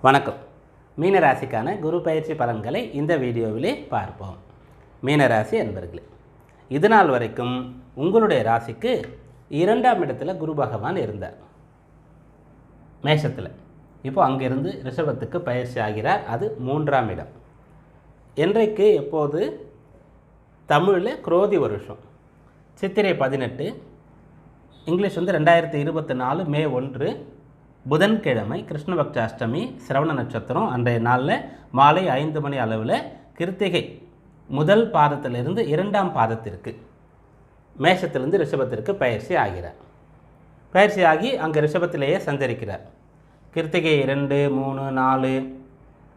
வணக்கம். மீனராசிக்கான குரு பயிற்சி பலன்களை இந்த வீடியோவிலே பார்ப்போம். மீனராசி என்பர்களே இது நாள் வரைக்கும் உங்களுடைய ராசிக்கு இரண்டாம் இடத்துல குரு பகவான் இருந்தார். மேஷத்தில். இப்போ அங்கிருந்து ரிஷபத்துக்கு பயிற்சி ஆகிறார். அது மூன்றாம் இடம். என்றைக்கு எப்போது? தமிழில் குரோதி வருஷம். சித்திரை பதினெட்டு. இங்கிலீஷ் வந்து ரெண்டாயிரத்தி இருபத்தி நாலு மே ஒன்று. புதன்கிழமை கிருஷ்ணபக்ஷ அஷ்டமி சிரவண நட்சத்திரம் அன்றைய நாளில் மாலை ஐந்து மணி அளவில் கிருத்திகை முதல் பாதத்திலிருந்து இரண்டாம் பாதத்திற்கு மேஷத்திலிருந்து ரிஷபத்திற்கு பயிற்சி ஆகிறார். பயிற்சி ஆகி அங்கே ரிஷபத்திலேயே சஞ்சரிக்கிறார். கிருத்திகை ரெண்டு மூணு நாலு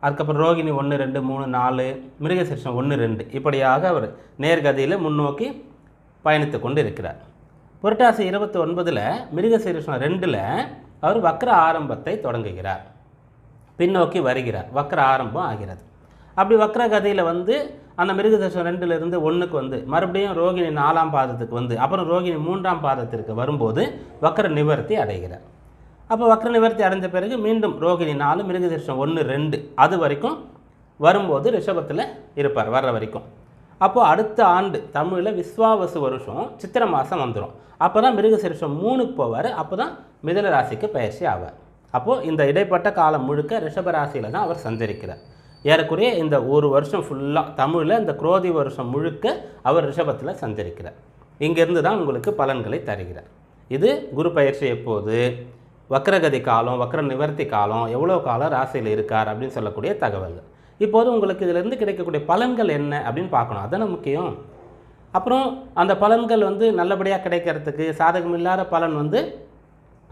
அதுக்கப்புறம் ரோகிணி ஒன்று ரெண்டு மூணு நாலு மிருகசீர்ஷம் ஒன்று ரெண்டு இப்படியாக அவர் நேர்கதியில் முன்னோக்கி பயணித்து கொண்டு இருக்கிறார் புரட்டாசி இருபத்தி ஒன்பதில் மிருகசீர்ஷம் ரெண்டில் அவர் வக்ர ஆரம்பத்தை தொடங்குகிறார். பின்னோக்கி வருகிறார். வக்ர ஆரம்பம் ஆகிறது. அப்படி வக்ர கதையில் வந்து அந்த மிருகதர்ஷம் ரெண்டுலேருந்து ஒன்றுக்கு வந்து மறுபடியும் ரோகிணி நாலாம் பாதத்துக்கு வந்து அப்புறம் ரோகிணி மூன்றாம் பாதத்திற்கு வரும்போது வக்ர நிவர்த்தி அடைகிறார். அப்போ வக்ர நிவர்த்தி அடைஞ்ச பிறகு மீண்டும் ரோகிணி நாலு மிருகதர்ஷம் ஒன்று ரெண்டு அது வரைக்கும் வரும்போது ரிஷபத்தில் இருப்பார் வர்ற வரைக்கும். அப்போது அடுத்த ஆண்டு தமிழில் விஸ்வாவசு வருஷம் சித்திரை மாதம் வந்துடும் அப்போ தான் மிருகசீரிஷம் மூணுக்கு போவார். அப்போ தான் மிதன ராசிக்கு பயிற்சி ஆவார். அப்போது இந்த இடைப்பட்ட காலம் முழுக்க ரிஷப ராசியில் தான் அவர் சஞ்சரிக்கிறார். ஏறக்குறைய இந்த ஒரு வருஷம் ஃபுல்லாக தமிழில் இந்த குரோதி வருஷம் முழுக்க அவர் ரிஷபத்தில் சஞ்சரிக்கிறார். இங்கேருந்து தான் உங்களுக்கு பலன்களை தருகிறார். இது குரு பயிற்சி எப்போது? வக்ரகதி காலம் வக்ர நிவர்த்தி காலம் எவ்வளோ காலம் ராசியில் இருக்கார் அப்படின்னு சொல்லக்கூடிய தகவல்கள். இப்போது உங்களுக்கு இதிலிருந்து கிடைக்கக்கூடிய பலன்கள் என்ன அப்படின்னு பார்க்கணும். அதானே முக்கியம். அப்புறம் அந்த பலன்கள் வந்து நல்லபடியாக கிடைக்கிறதுக்கு சாதகம் இல்லாத பலன் வந்து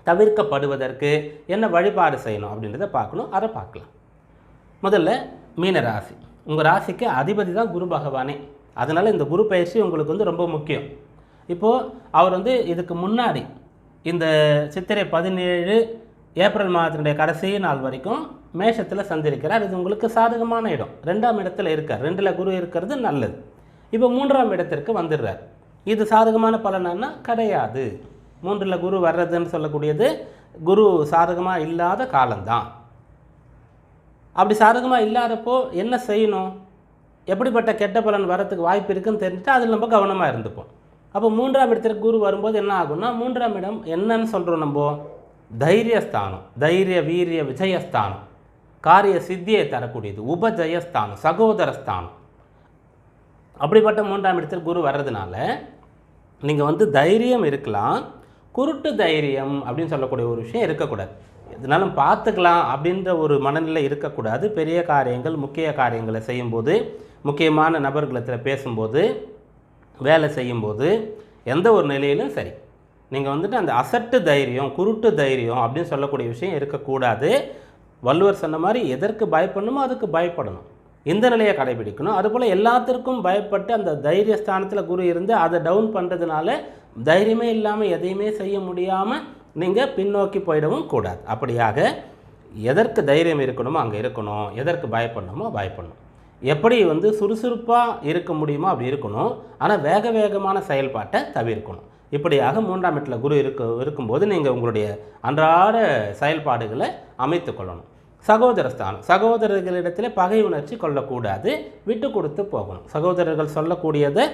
தவிர்க்கப்படுவதற்கு என்ன வழிபாடு செய்யணும் அப்படின்றத பார்க்கணும். அதை பார்க்கலாம். முதல்ல மீன ராசி. உங்கள் ராசிக்கு அதிபதி தான் குரு பகவானே. அதனால் இந்த குரு பயிற்சி உங்களுக்கு வந்து ரொம்ப முக்கியம். இப்போது அவர் வந்து இதுக்கு முன்னாடி இந்த சித்திரை பதினேழு ஏப்ரல் மாதத்தினுடைய கடைசி நாள் வரைக்கும் மேஷத்தில் சந்திருக்கிறார். இது உங்களுக்கு சாதகமான இடம். ரெண்டாம் இடத்துல இருக்கார். ரெண்டில் குரு இருக்கிறது நல்லது. இப்போ மூன்றாம் இடத்திற்கு வந்துடுறார். இது சாதகமான பலனானா? கிடையாது. மூன்றில் குரு வர்றதுன்னு சொல்லக்கூடியது குரு சாதகமாக இல்லாத காலம்தான். அப்படி சாதகமாக இல்லாதப்போ என்ன செய்யணும்? எப்படிப்பட்ட கெட்ட பலன் வரத்துக்கு வாய்ப்பு இருக்குன்னு தெரிஞ்சுட்டு அதில் நம்ம கவனமாக இருந்துப்போம். அப்போ மூன்றாம் இடத்திற்கு குரு வரும்போது என்ன ஆகும்னா மூன்றாம் இடம் என்னன்னு சொல்கிறோம் நம்ம. தைரியஸ்தானம். தைரிய வீரிய விஜயஸ்தானம். காரிய சித்தியை தரக்கூடியது உபஜயஸ்தானம் சகோதரஸ்தானம். அப்படிப்பட்ட மூன்றாம் இடத்தில் குரு வர்றதுனால நீங்கள் வந்து தைரியம் இருக்கலாம் குருட்டு தைரியம் அப்படின்னு சொல்லக்கூடிய ஒரு விஷயம் இருக்கக்கூடாது. எதுனாலும் பார்த்துக்கலாம் அப்படின்ற ஒரு மனநிலை இருக்கக்கூடாது. பெரிய காரியங்கள் முக்கிய காரியங்களை செய்யும்போது முக்கியமான நபர்களிடத்தில் பேசும்போது வேலை செய்யும்போது எந்த ஒரு நிலையிலும் சரி. நீங்கள் வந்துட்டு அந்த அசட்டு தைரியம் குருட்டு தைரியம் அப்படின்னு சொல்லக்கூடிய விஷயம் இருக்கக்கூடாது. வள்ளுவர் சொன்ன மாதிரி எதற்கு பயப்படணுமோ அதுக்கு பயப்படணும். இந்த நிலையை கடைபிடிக்கணும். அதுபோல் எல்லாத்திற்கும் பயப்பட்டு அந்த தைரிய ஸ்தானத்தில் குரு இருந்து அதை டவுன் பண்ணுறதுனால தைரியமே இல்லாமல் எதையுமே செய்ய முடியாமல் நீங்கள் பின்னோக்கி போயிடவும் கூடாது. அப்படியாக எதற்கு தைரியம் இருக்கணுமோ அங்கே இருக்கணும். எதற்கு பயப்படணுமோ பயப்படணும். எப்படி வந்து சுறுசுறுப்பாக இருக்க முடியுமோ அப்படி இருக்கணும். ஆனால் வேக வேகமான செயல்பாட்டை தவிர்க்கணும். இப்படியாக மூன்றாம் இடத்துல குரு இருக்கு இருக்கும்போது நீங்கள் உங்களுடைய அன்றாட செயல்பாடுகளை அமைத்து கொள்ளணும். சகோதரஸ்தானம். சகோதரர்களிடத்தில் பகை உணர்ச்சி கொள்ளக்கூடாது விட்டு கொடுத்து போகணும். சகோதரர்கள் சொல்லக்கூடியதை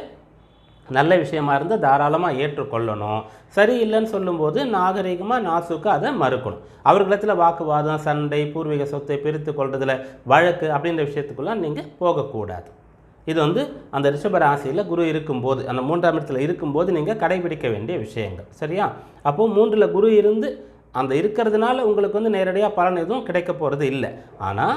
நல்ல விஷயமா இருந்தால் தாராளமாக ஏற்றுக்கொள்ளணும். சரியில்லைன்னு சொல்லும்போது நாகரிகமாக நாசுக்கு அதை மறுக்கணும். அவர்களிடத்தில் வாக்குவாதம் சண்டை பூர்வீக சொத்தை பிரித்து கொள்றதுல வழக்கு அப்படின்ற விஷயத்துக்குலாம் நீங்கள் போகக்கூடாது. இது வந்து அந்த ரிஷப ராசியில் குரு இருக்கும்போது அந்த மூன்றாம் இடத்துல இருக்கும்போது நீங்கள் கடைபிடிக்க வேண்டிய விஷயங்கள். சரியா? அப்போது மூன்றில் குரு இருந்து அந்த இருக்கிறதுனால உங்களுக்கு வந்து நேரடியாக பலன் எதுவும் கிடைக்க போகிறது இல்லை. ஆனால்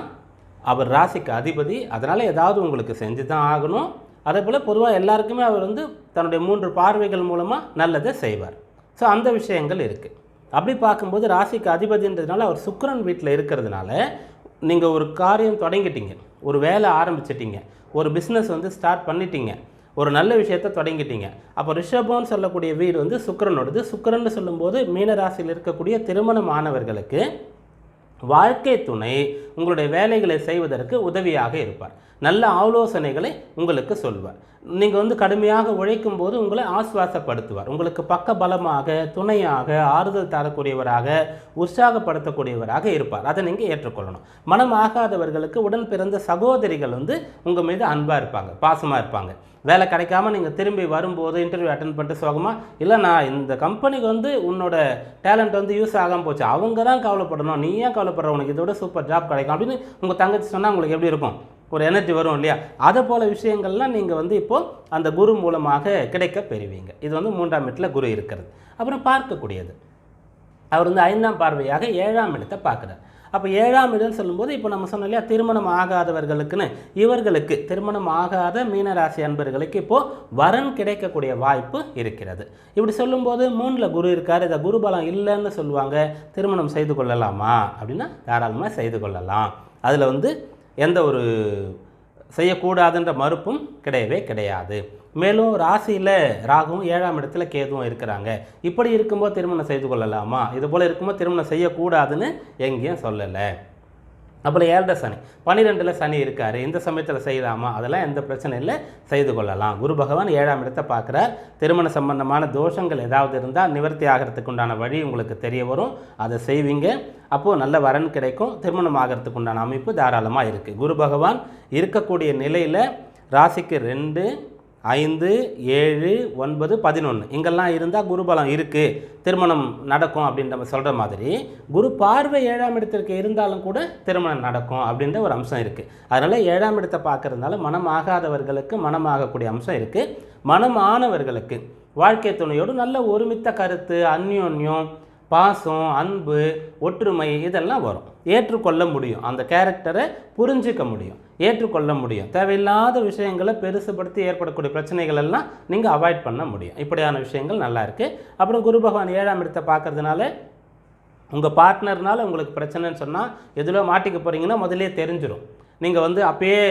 அவர் ராசிக்கு அதிபதி அதனால் ஏதாவது உங்களுக்கு செஞ்சு தான் ஆகணும். அதே போல் பொதுவாக எல்லாருக்குமே அவர் வந்து தன்னுடைய மூன்று பார்வைகள் மூலமாக நல்லதை செய்வார். ஸோ அந்த விஷயங்கள் இருக்குது அப்படி பார்க்கும்போது ராசிக்கு அதிபதின்றதுனால அவர் சுக்கரன் வீட்டில் இருக்கிறதுனால நீங்கள் ஒரு காரியம் தொடங்கிட்டீங்க. ஒரு வேலை ஆரம்பிச்சிட்டிங்க. ஒரு பிஸ்னஸ் வந்து ஸ்டார்ட் பண்ணிட்டீங்க. ஒரு நல்ல விஷயத்தை தொடங்கிட்டீங்க. அப்போ ரிஷபம்னு சொல்லக்கூடிய வீடு வந்து சுக்கரனோடது. சுக்கிரன்னு சொல்லும்போது மீனராசியில் இருக்கக்கூடிய திருமணமானவர்களுக்கு வாழ்க்கை துணை உங்களுடைய வேலைகளை செய்வதற்கு உதவியாக இருப்பார். நல்ல ஆலோசனைகளை உங்களுக்கு சொல்வார். நீங்கள் வந்து கடுமையாக உழைக்கும் போது உங்களை ஆஸ்வாசப்படுத்துவார் உங்களுக்கு பக்க பலமாக துணையாக ஆறுதல் தரக்கூடியவராக உற்சாகப்படுத்தக்கூடியவராக இருப்பார். அதை நீங்கள் ஏற்றுக்கொள்ளணும். மனம் ஆகாதவர்களுக்கு உடன் பிறந்த சகோதரிகள் வந்து உங்கள் மீது அன்பாக இருப்பாங்க பாசமாக இருப்பாங்க. வேலை கிடைக்காம நீங்கள் திரும்பி வரும்போது இன்டர்வியூ அட்டன் பண்ணிட்டு சோகமா இல்லை நான் இந்த கம்பெனிக்கு வந்து உன்னோட டேலண்ட் வந்து யூஸ் ஆகாமல் போச்சு அவங்க தான் கவலைப்படணும் நீ ஏன் கவலைப்படுற? உனக்கு இதோட சூப்பர் ஜாப் கிடைக்கும் அப்படின்னு உங்கள் தங்கச்சி சொன்னால் உங்களுக்கு எப்படி இருக்கும்? ஒரு எனர்ஜி வரும் இல்லையா? அதை போல விஷயங்கள்லாம் நீங்கள் வந்து இப்போது அந்த குரு மூலமாக கிடைக்க பெறுவீங்க. இது வந்து மூன்றாம் இடத்துல குரு இருக்கிறது. அப்புறம் பார்க்கக்கூடியது. அவர் வந்து ஐந்தாம் பார்வையாக ஏழாம் இடத்தை பார்க்குறார். அப்போ ஏழாம் இடம்னு சொல்லும்போது இப்போ நம்ம சொன்னோம் இல்லையா திருமணம் ஆகாதவர்களுக்குன்னு. இவர்களுக்கு திருமணம் ஆகாத மீனராசி அன்பர்களுக்கு இப்போது வரன் கிடைக்கக்கூடிய வாய்ப்பு இருக்கிறது. இப்படி சொல்லும்போது மூணில் குரு இருக்கார் இதை குரு பலம் இல்லைன்னு சொல்லுவாங்க. திருமணம் செய்து கொள்ளலாமா? அப்படின்னா தாராளமாக செய்து கொள்ளலாம். அதில் வந்து எந்த ஒரு செய்யக்கூடாதுன்ற மறுப்பும் கிடையவே கிடையாது. மேலும் ராசியில் ராகுவும் ஏழாம் இடத்துல கேதுவும் இருக்கிறாங்க. இப்படி இருக்கும்போது திருமணம் செய்து கொள்ளலாமா? இது போல் இருக்கும்போது திருமணம் செய்யக்கூடாதுன்னு எங்கேயும் சொல்லலை. அப்புறம் ஏழரை சனி பன்னிரெண்டில் சனி இருக்கார். இந்த சமயத்தில் செய்யலாமா? அதெல்லாம் எந்த பிரச்சனை இல்லை செய்து கொள்ளலாம். குரு பகவான் ஏழாம் இடத்தை பார்க்குறார். திருமண சம்பந்தமான தோஷங்கள் ஏதாவது இருந்தால் நிவர்த்தி ஆகிறதுக்கு உண்டான வழி உங்களுக்கு தெரிய வரும். அதை செய்வீங்க. அப்போது நல்ல வரன் கிடைக்கும். திருமணம் ஆகிறதுக்கு உண்டான அமைப்பு தாராளமாக இருக்குது குரு பகவான் இருக்கக்கூடிய நிலையில் ராசிக்கு ரெண்டு ஐந்து ஏழு ஒன்பது பதினொன்று இங்கெல்லாம் இருந்தால் குருபலம் இருக்குது திருமணம் நடக்கும் அப்படின்ற சொல்கிற மாதிரி குரு பார்வை ஏழாம் இடத்திற்கு இருந்தாலும் கூட திருமணம் நடக்கும் அப்படின்ற ஒரு அம்சம் இருக்குது அதனால் ஏழாம் இடத்தை பார்க்கறதுனால மனம் ஆகாதவர்களுக்கு மனம் ஆகக்கூடிய அம்சம் இருக்குது மனம் ஆனவர்களுக்கு வாழ்க்கை துணையோடு நல்ல ஒருமித்த கருத்து அந்யோன்யம் பாசம் அன்பு ஒற்றுமை இதெல்லாம் வரும். ஏற்றுக்கொள்ள முடியும். அந்த கேரக்டரை புரிஞ்சிக்க முடியும். ஏற்றுக்கொள்ள முடியும். தேவையில்லாத விஷயங்களை பெருசுபடுத்தி ஏற்படக்கூடிய பிரச்சனைகள் எல்லாம் நீங்கள் அவாய்ட் பண்ண முடியும். இப்படியான விஷயங்கள் நல்லா இருக்குது அப்புறம் குரு பகவான் ஏழாம் இடத்தை பார்க்கறதுனால உங்கள் பார்ட்னர்னால் உங்களுக்கு பிரச்சனைன்னு சொன்னால் எதிலோ மாட்டிக்க போகிறீங்கன்னா முதலே தெரிஞ்சிடும் நீங்கள் வந்து அப்பயே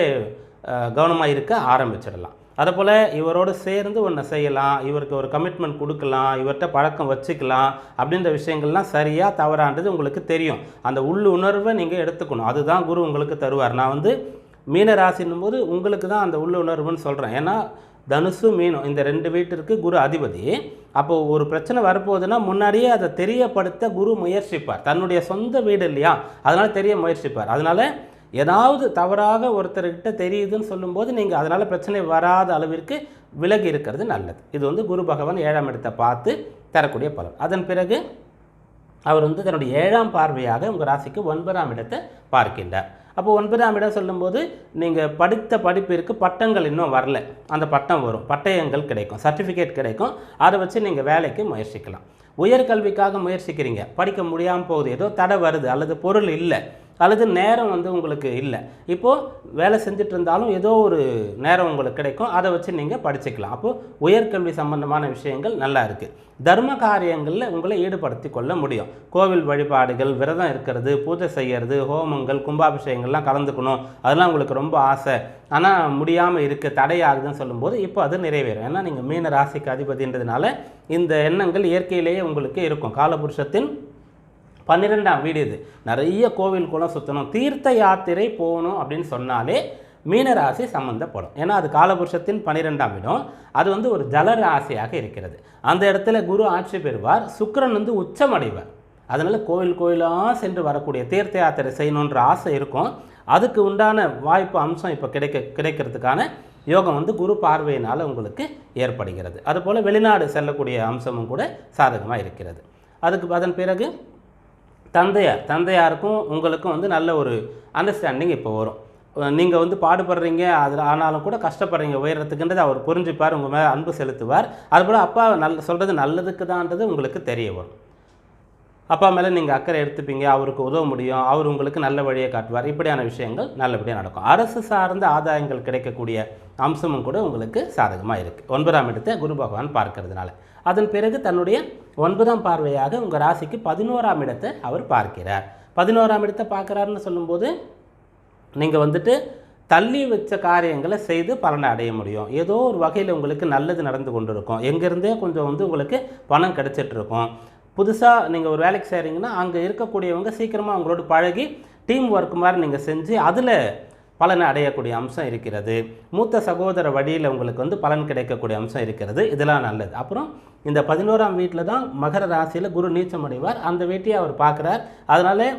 கவனமாக இருக்க ஆரம்பிச்சிடலாம். அதுபோல் இவரோடு சேர்ந்து ஒன்று செய்யலாம் இவருக்கு ஒரு கமிட்மெண்ட் கொடுக்கலாம் இவர்கிட்ட பழக்கம் வச்சுக்கலாம் அப்படின்ற விஷயங்கள்லாம் சரியாக தவறான்றது உங்களுக்கு தெரியும். அந்த உள்ளுணர்வை உணர்வை நீங்கள் எடுத்துக்கணும். அதுதான் குரு உங்களுக்கு தருவார். நான் வந்து மீன ராசின்னும் போது உங்களுக்கு தான் அந்த உள்ளுணர்வுன்னு சொல்கிறேன் ஏன்னா தனுசு மீனும் இந்த ரெண்டு வீட்டிற்கு குரு அதிபதி. அப்போது ஒரு பிரச்சனை வரப்போகுதுன்னா முன்னாடியே அதை தெரியப்படுத்த குரு முயற்சிப்பார். தன்னுடைய சொந்த வீடு இல்லையா? அதனால் தெரிய முயற்சிப்பார். அதனால் ஏதாவது தவறாக ஒருத்தர்கிட்ட தெரியுதுன்னு சொல்லும்போது நீங்கள் அதனால் பிரச்சனை வராத அளவிற்கு விலகி இருக்கிறது நல்லது. இது வந்து குரு பகவான் ஏழாம் இடத்தை பார்த்து தரக்கூடிய பலன். அதன் பிறகு அவர் வந்து தன்னுடைய ஏழாம் பார்வையாக உங்கள் ராசிக்கு ஒன்பதாம் இடத்தை பார்க்கின்றார். அப்போ ஒன்பதாம் இடம் சொல்லும்போது நீங்கள் படித்த படிப்பிற்கு பட்டங்கள் இன்னும் வரல. அந்த பட்டம் வரும். பட்டயங்கள் கிடைக்கும். சர்டிஃபிகேட் கிடைக்கும். அதை வச்சு நீங்கள் வேலைக்கு முயற்சிக்கலாம். உயர்கல்விக்காக முயற்சிக்கிறீங்க. படிக்க முடியாமல் போகுது. ஏதோ தடை வருது அல்லது பொருள் இல்லை. அல்லது நேரம் வந்து உங்களுக்கு இல்லை. இப்போது வேலை செஞ்சுட்டு இருந்தாலும் ஏதோ ஒரு நேரம் உங்களுக்கு கிடைக்கும். அதை வச்சு நீங்கள் படிச்சுக்கலாம். அப்போது உயர்கல்வி சம்பந்தமான விஷயங்கள் நல்லா இருக்குது தர்ம காரியங்களில் உங்களை ஈடுபடுத்தி கொள்ள முடியும். கோவில் வழிபாடுகள் விரதம் இருக்கிறது பூஜை செய்கிறது ஹோமங்கள் கும்பாபிஷேகங்கள்லாம் கலந்துக்கணும். அதெல்லாம் உங்களுக்கு ரொம்ப ஆசை. ஆனால் முடியாமல் இருக்க தடையாகுதுன்னு சொல்லும்போது இப்போ அது நிறைவேறும். ஏன்னா நீங்கள் மீன ராசிக்கு அதிபதின்றதுனால இந்த எண்ணங்கள் இயற்கையிலேயே உங்களுக்கு இருக்கும். காலபுருஷத்தின் பன்னிரெண்டாம் வீடு இது. நிறைய கோவில் குளம் சுற்றணும் தீர்த்த யாத்திரை போகணும் அப்படின்னு சொன்னாலே மீனராசி சம்மந்தப்படும் ஏன்னா அது காலபுருஷத்தின் பன்னிரெண்டாம் இடம். அது வந்து ஒரு ஜல ராசியாக இருக்கிறது. அந்த இடத்துல குரு ஆட்சி பெறுவார். சுக்கரன் வந்து உச்சமடைவார். அதனால் கோவில் கோயிலாக சென்று வரக்கூடிய தீர்த்த யாத்திரை செய்யணுன்ற ஆசை இருக்கும். அதுக்கு உண்டான வாய்ப்பு அம்சம் இப்போ கிடைக்க கிடைக்கிறதுக்கான யோகம் வந்து குரு பார்வையினால் உங்களுக்கு ஏற்படுகிறது. அதுபோல் வெளிநாடு செல்லக்கூடிய அம்சமும் கூட சாதகமாக இருக்கிறது. அதுக்கு அதன் பிறகு தந்தையார் தந்தையாருக்கும் உங்களுக்கும் வந்து நல்ல ஒரு அண்டர்ஸ்டாண்டிங் இப்போ வரும். நீங்கள் வந்து பாடுபடுறீங்க அதில் ஆனாலும் கூட கஷ்டப்படுறீங்க உயரத்துக்குன்றது அவர் புரிஞ்சுப்பார் உங்கள் மேலே அன்பு செலுத்துவார். அதுபோல் அப்பா நல்ல சொல்கிறது நல்லதுக்கு தான்ன்றது உங்களுக்கு தெரிய வரும். அப்பா மேலே நீங்கள் அக்கறை எடுத்துப்பீங்க அவருக்கு உதவ முடியும் அவர் உங்களுக்கு நல்ல வழியை காட்டுவார். இப்படியான விஷயங்கள் நல்லபடியாக நடக்கும். அரசு சார்ந்த ஆதாயங்கள் கிடைக்கக்கூடிய அம்சமும் கூட உங்களுக்கு சாதகமாக இருக்குது ஒன்பதாம் இடத்தை குரு பகவான் பார்க்கறதுனால. அதன் பிறகு தன்னுடைய ஒன்பதாம் பார்வையாக உங்கள் ராசிக்கு பதினோராம் இடத்தை அவர் பார்க்கிறார். பதினோராம் இடத்தை பார்க்குறாருன்னு சொல்லும்போது நீங்கள் வந்துட்டு தள்ளி வச்ச காரியங்களை செய்து பலனை அடைய முடியும். ஏதோ ஒரு வகையில் உங்களுக்கு நல்லது நடந்து கொண்டு இருக்கும் எங்கேருந்தே கொஞ்சம் வந்து உங்களுக்கு பணம் கிடச்சிட்ருக்கும். புதுசாக நீங்கள் ஒரு வேலைக்கு செய்கிறீங்கன்னா அங்கே இருக்கக்கூடியவங்க சீக்கிரமாக அவங்களோட பழகி டீம் ஒர்க் மாதிரி நீங்கள் செஞ்சு அதில் பலனை அடையக்கூடிய அம்சம் இருக்கிறது. மூத்த சகோதர வழியில் உங்களுக்கு வந்து பலன் கிடைக்கக்கூடிய அம்சம் இருக்கிறது. இதெல்லாம் நல்லது. அப்புறம் இந்த பதினோராம் வீட்டில் தான் மகர ராசியில் குரு நீச்சம் அடைவார். அந்த வீட்டையை அவர் பார்க்குறார். அதனால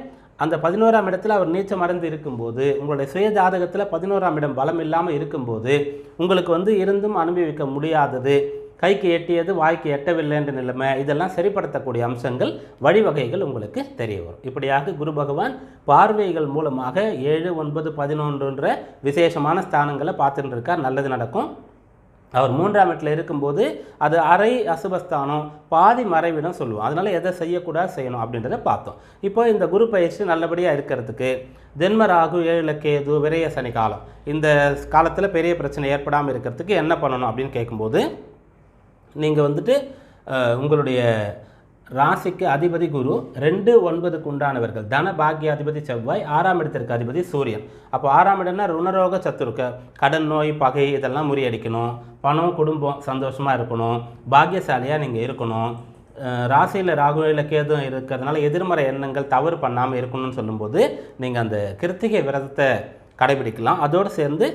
அந்த பதினோராம் இடத்துல அவர் நீச்சம் அடைந்து இருக்கும்போது உங்களுடைய சுய ஜாதகத்தில் பதினோராம் இடம் பலம் இல்லாமல் இருக்கும்போது உங்களுக்கு வந்து இருந்தும் அனுபவிக்க முடியாதது கைக்கு எட்டியது வாய்க்கு எட்டவில்லை என்ற நிலைமை இதெல்லாம் சரிப்படுத்தக்கூடிய அம்சங்கள் வழிவகைகள் உங்களுக்கு தெரிய வரும். இப்படியாக குரு பகவான் பார்வைகள் மூலமாக ஏழு ஒன்பது பதினொன்றுன்ற விசேஷமான ஸ்தானங்களை பார்த்துட்டு இருக்கார். நல்லது நடக்கும். அவர் மூன்றாம் இடத்துல இருக்கும்போது அது அரை அசுபஸ்தானம் பாதி மறைவிடம் சொல்லுவோம். அதனால் எதை செய்யக்கூடாது செய்யணும் அப்படின்றத பார்த்தோம். இப்போ இந்த குரு பயிற்சி நல்லபடியாக இருக்கிறதுக்கு ஜென்ம ராகு ஏழு கேது விரைய சனி காலம். இந்த காலத்தில் பெரிய பிரச்சனை ஏற்படாமல் இருக்கிறதுக்கு என்ன பண்ணணும் அப்படின்னு கேட்கும்போது நீங்கள் வந்துட்டு உங்களுடைய ராசிக்கு அதிபதி குரு ரெண்டு ஒன்பதுக்கு உண்டானவர்கள். தன பாக்கிய அதிபதி செவ்வாய் ஆறாம் இடத்திற்கு அதிபதி சூரியன். அப்போ ஆறாம் இடம்னா ருணரோக சத்துருக்க. கடன் நோய் பகை இதெல்லாம் முறியடிக்கணும். பணம் குடும்பம் சந்தோஷமாக இருக்கணும். பாக்கியசாலியாக நீங்கள் இருக்கணும். ராசியில் ராகுவில் கேதும் இருக்கிறதுனால எதிர்மறை எண்ணங்கள் தவறு பண்ணாமல் இருக்கணும்னு சொல்லும்போது நீங்கள் அந்த கிருத்திகை விரதத்தை கடைபிடிக்கலாம். அதோடு சேர்ந்து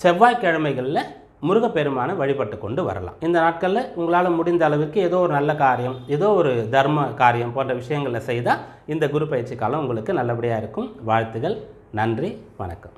செவ்வாய்க்கிழமைகளில் முருகப்பெருமானை வழிபட்டு கொண்டு வரலாம். இந்த நாட்களில் உங்களால் முடிந்த அளவிற்கு ஏதோ ஒரு நல்ல காரியம் ஏதோ ஒரு தர்ம காரியம் போன்ற விஷயங்களை செய்தால் இந்த குரு பயிற்சி காலம் உங்களுக்கு நல்லபடியாக இருக்கும். வாழ்த்துகள் நன்றி வணக்கம்.